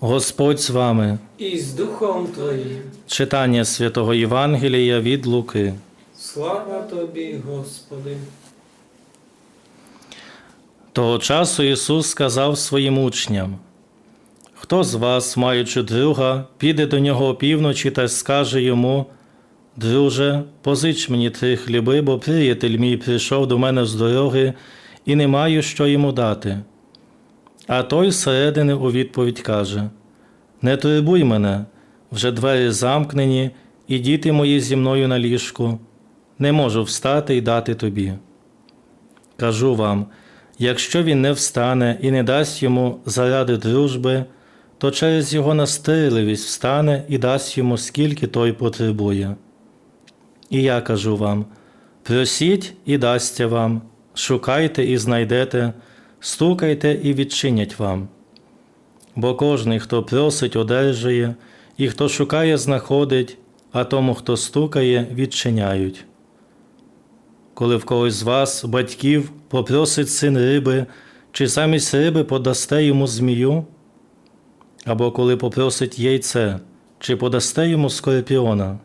Господь з вами. і з Духом Твоїм. Читання святого Євангелія від Луки. Слава Тобі, Господи. Того часу Ісус сказав своїм учням: Хто з вас, маючи друга, піде до нього опівночі та скаже йому: Друже, позич мені три хліби, бо приятель мій прийшов до мене з дороги і не маю що йому дати. А той зсередини у відповідь каже: Не турбуй мене, вже двері замкнені, і діти мої зі мною на ліжку, не можу встати і дати тобі. Кажу вам, якщо він не встане і не дасть йому заради дружби, то через його настирливість встане і дасть йому, скільки той потребує. І я кажу вам: просіть і дасться вам, шукайте і знайдете, стукайте і відчинять вам. Бо кожний, хто просить, одержує, і хто шукає, знаходить, а тому, хто стукає, відчиняють. Коли в когось з вас, батьків, попросить син риби, чи замість риби подасте йому змію? Або коли попросить яйце, чи подасте йому скорпіона?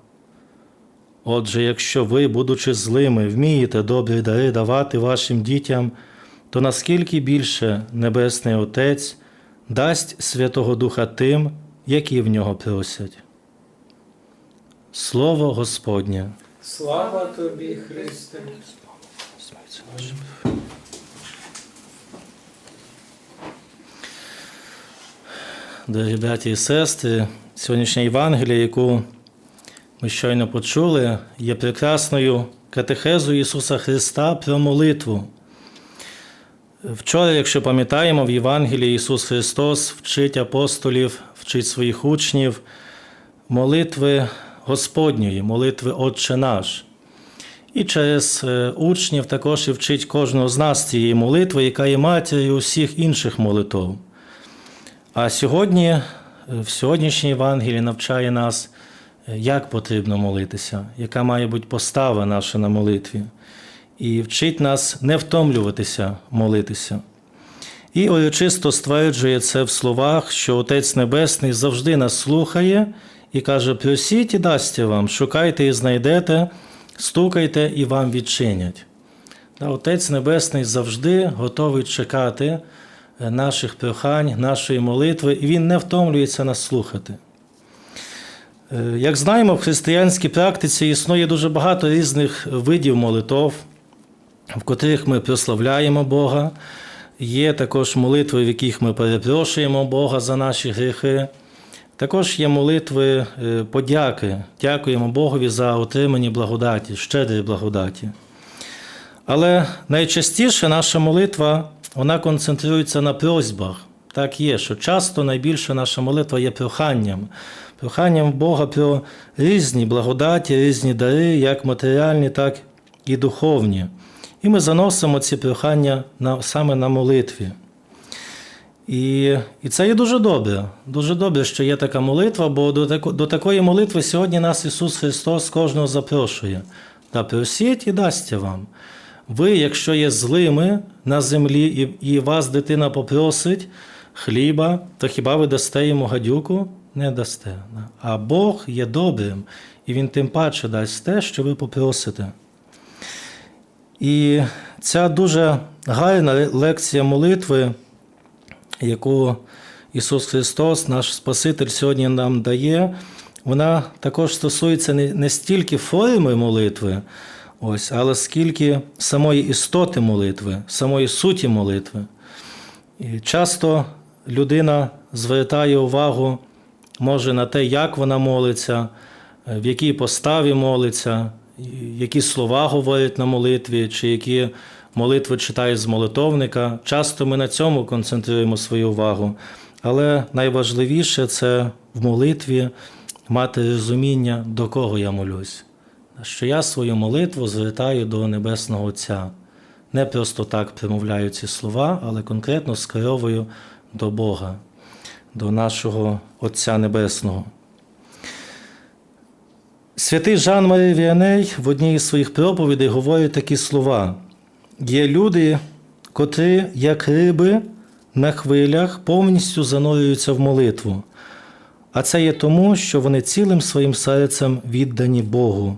Отже, якщо ви, будучи злими, вмієте добрі дари давати вашим дітям, то наскільки більше Небесний Отець дасть Святого Духа тим, які в нього просять. Слово Господнє. Слава Тобі, Христе. Дорогі браті і сестри, сьогоднішня Євангелія, яку ми щойно почули, є прекрасною катехезою Ісуса Христа про молитву. Вчора, якщо пам'ятаємо, в Євангелії Ісус Христос вчить апостолів, вчить своїх учнів молитви Господньої, молитви Отче наш. І через е, учнів також і вчить кожного з нас цієї молитви, яка є матір'ю усіх інших молитв. А сьогодні, е, в сьогоднішній Євангелії навчає нас, е, як потрібно молитися, яка має бути постава наша на молитві, і вчить нас не втомлюватися молитися. І урочисто стверджує це в словах, що Отець Небесний завжди нас слухає і каже: просіть і дасться вам, шукайте і знайдете, стукайте і вам відчинять. Отець Небесний завжди готовий чекати е, наших прохань, нашої молитви, і Він не втомлюється нас слухати. Е, Як знаємо, в християнській практиці існує дуже багато різних видів молитов, в котрих ми прославляємо Бога. Є також молитви, в яких ми перепрошуємо Бога за наші гріхи. Також є молитви е, подяки. Дякуємо Богові за отримані благодаті, щедрі благодаті. Але найчастіше наша молитва вона концентрується на просьбах. Так є, що часто найбільше наша молитва є проханням, проханням Бога про різні благодаті, різні дари, як матеріальні, так і духовні. І ми заносимо ці прохання на, саме на молитві. І, і це є дуже добре. Дуже добре, що є така молитва, бо до, тако, до такої молитви сьогодні нас Ісус Христос кожного запрошує. Та просіть і дасться вам. Ви, якщо є злими на землі, і, і вас дитина попросить хліба, то хіба ви дасте йому гадюку? Не дасте. А Бог є добрим, і Він тим паче дасть те, що ви попросите. І ця дуже гарна лекція молитви, яку Ісус Христос, наш Спаситель, сьогодні нам дає, вона також стосується не, стільки форми молитви, ось, але скільки самої істоти молитви, самої суті молитви. І часто людина звертає увагу, може, на те, як вона молиться, в якій поставі молиться, які слова говорять на молитві, чи які молитви читає з молитовника. Часто ми на цьому концентруємо свою увагу. Але найважливіше це в молитві мати розуміння, до кого я молюсь. Що я свою молитву звертаю до Небесного Отця. Не просто так промовляю ці слова, але конкретно скеровую до Бога, до нашого Отця Небесного. Святий Жан Марій Віаней в одній із своїх проповідей говорить такі слова: є люди, котрі, як риби, на хвилях повністю занурюються в молитву. А це є тому, що вони цілим своїм серцем віддані Богу.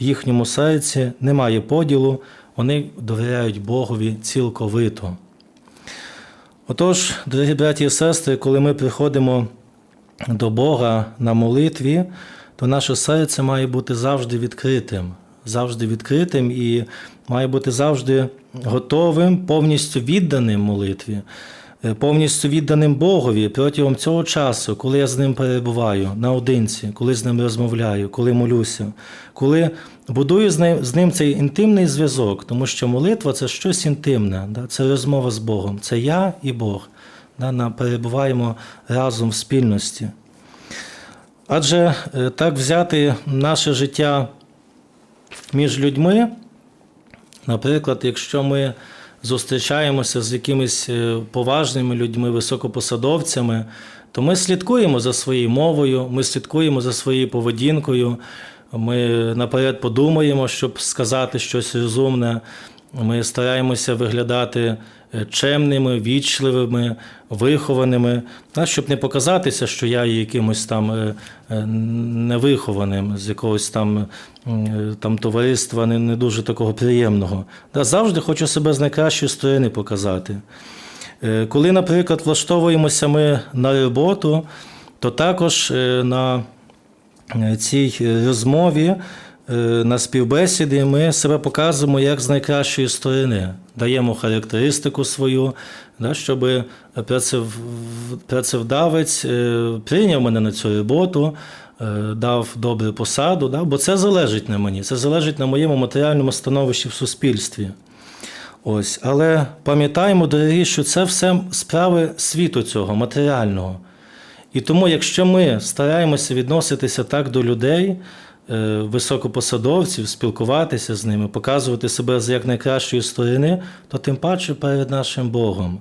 В їхньому серці немає поділу, вони довіряють Богові цілковито. Отож, дорогі браті і сестри, коли ми приходимо до Бога на молитві, то наше серце має бути завжди відкритим, завжди відкритим і має бути завжди готовим, повністю відданим молитві, е, повністю відданим Богові протягом цього часу, коли я з ним перебуваю наодинці, коли з ним розмовляю, коли молюся, коли будую з ним, цей інтимний зв'язок, тому що молитва це щось інтимне, це розмова з Богом, це я і Бог. Перебуваємо разом в спільності. Адже е, так взяти наше життя між людьми, наприклад, якщо ми зустрічаємося з якимись е, поважними людьми, високопосадовцями, то ми слідкуємо за своєю мовою, ми слідкуємо за своєю поведінкою, ми наперед подумаємо, щоб сказати щось розумне. Ми стараємося виглядати чемними, вічливими, вихованими, щоб не показатися, що я є якимось там е, е, невихованим з якогось там, е, там товариства не, не дуже такого приємного. Завжди хочу себе з найкращої сторони показати. Е, Коли, наприклад, влаштовуємося ми на роботу, то також е, на е, цій е, розмові, е, на співбесіді ми себе показуємо як з найкращої сторони, даємо характеристику свою, да, щоб працевдавець е, прийняв мене на цю роботу, е, дав добру посаду, да, бо це залежить на мені, це залежить на моєму матеріальному становищі в суспільстві. Ось, але пам'ятаємо, дорогі, що це все справи світу цього, матеріального. І тому, якщо ми стараємося відноситися так до людей, е, високопосадовців, спілкуватися з ними, показувати себе з як найкращої сторони, то тим паче перед нашим Богом.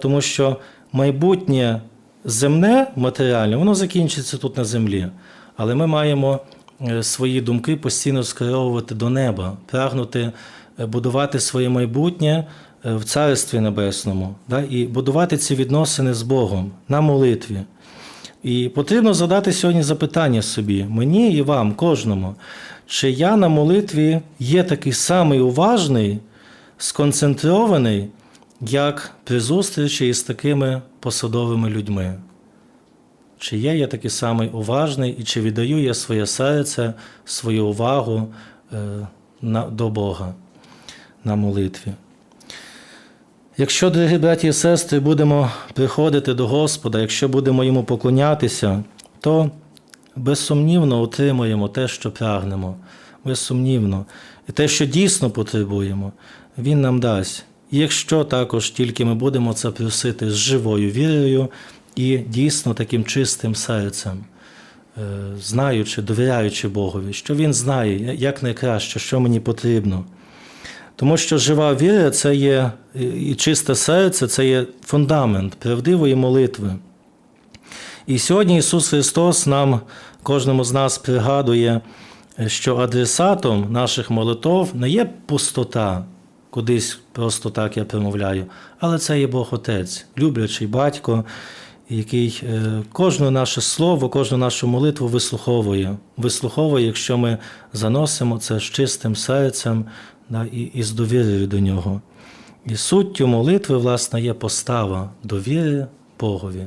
Тому що майбутнє земне, матеріальне, воно закінчиться тут на землі. Але ми маємо е, свої думки постійно скеровувати до неба, прагнути е, будувати своє майбутнє е, в Царстві Небесному, і будувати ці відносини з Богом на молитві. І потрібно задати сьогодні запитання собі, мені і вам, кожному, чи я на молитві є такий самий уважний, сконцентрований, як при зустрічі із такими посадовими людьми? Чи є я такий самий уважний і чи віддаю я своє серце, свою увагу е, до Бога на молитві? Якщо, дорогі браті і сестри, будемо приходити до Господа, якщо будемо йому поклонятися, то безсумнівно отримаємо те, що прагнемо, безсумнівно. І те, що дійсно потребуємо, Він нам дасть. Якщо також тільки ми будемо це просити з живою вірою і дійсно таким чистим серцем, е, знаючи, довіряючи Богові, що Він знає, як найкраще, що мені потрібно. Тому що жива віра це є і чисте серце, це є фундамент правдивої молитви. І сьогодні Ісус Христос нам, кожному з нас пригадує, що адресатом наших молитов не є пустота, кудись просто так я промовляю, але це є Бог Отець, люблячий батько, який е, кожне наше слово, кожну нашу молитву вислуховує. Вислуховує, якщо ми заносимо це з чистим серцем да, і, і з довірою до нього. І суттю молитви, власне, є постава довіри Богові,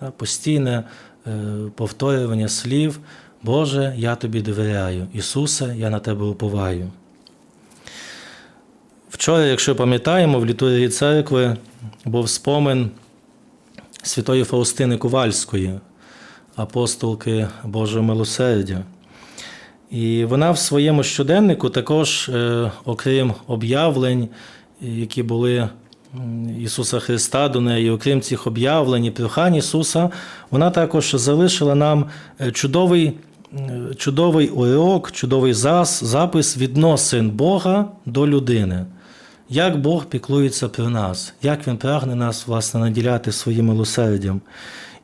да, постійне е, повторювання слів. Боже, я тобі довіряю. Ісусе, я на тебе уповаю. Вчора, якщо пам'ятаємо, в літургії церкви був спомин святої Фаустини Ковальської, апостолки Божого милосердя. І вона в своєму щоденнику також, е, окрім об'явлень, які були Ісуса Христа до неї, окрім цих об'явлень і прохань Ісуса, вона також залишила нам е, чудовий, чудовий урок, чудовий зас, запис відносин Бога до людини. Як Бог піклується про нас, як Він прагне нас, власне, наділяти своїм милосердям.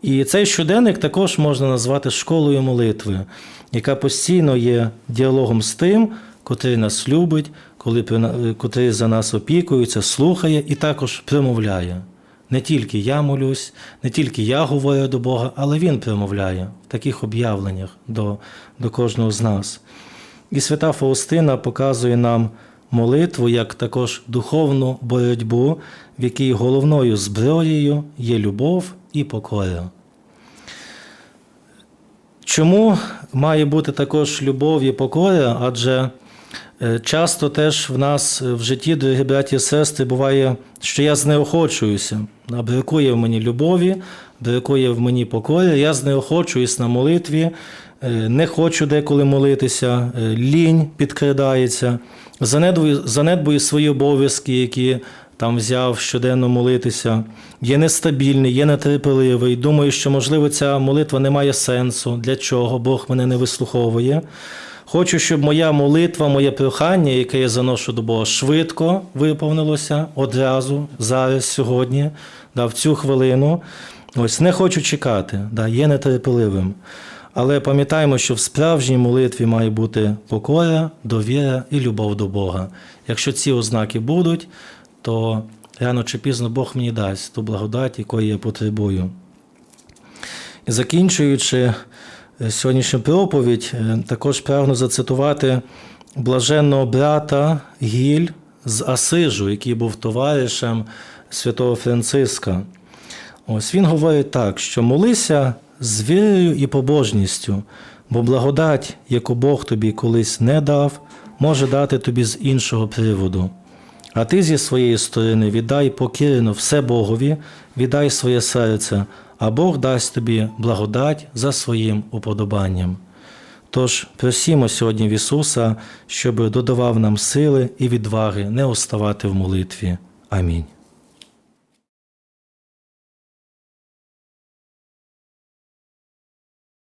І цей щоденник також можна назвати школою молитви, яка постійно є діалогом з тим, котрий нас любить, коли, котрий за нас опікується, слухає і також промовляє. не тільки я молюсь, не тільки я говорю до Бога, але Він промовляє в таких об'явленнях до, до кожного з нас. І свята Фаустина показує нам молитву як також духовну боротьбу, в якій головною зброєю є любов і покора. Чому має бути також любов і покора? Адже е, часто теж в нас в житті, дорогі браті і сестри, буває, що я знеохочуюся, бракує в мені любові, бракує в мені покори, я знеохочуюсь на молитві, е, не хочу деколи молитися, е, лінь підкрадається, занедбую, занедбую свої обов'язки, які там взяв щоденно молитися, є нестабільний, є нетерпеливий. Думаю, що, можливо, ця молитва не має сенсу, для чого Бог мене не вислуховує. Хочу, щоб моя молитва, моє прохання, яке я заношу до Бога, швидко виповнилося одразу, зараз, сьогодні, да, в цю хвилину. Ось не хочу чекати, да, є нетерпеливим. Але пам'ятаємо, що в справжній молитві має бути покора, довіра і любов до Бога. Якщо ці ознаки будуть, то рано чи пізно Бог мені дасть ту благодать, якої я потребую. І закінчуючи е, сьогоднішню проповідь, е, також прагну зацитувати блаженного брата Гіль з Асижу, який був товаришем святого Франциска. Ось він говорить так, що молися з вірою і побожністю, бо благодать, яку Бог тобі колись не дав, може дати тобі з іншого приводу. А ти зі своєї сторони віддай покірено все Богові, віддай своє серце, а Бог дасть тобі благодать за своїм уподобанням. Тож просімо сьогодні в Ісуса, щоб додавав нам сили і відваги не оставати в молитві. Амінь.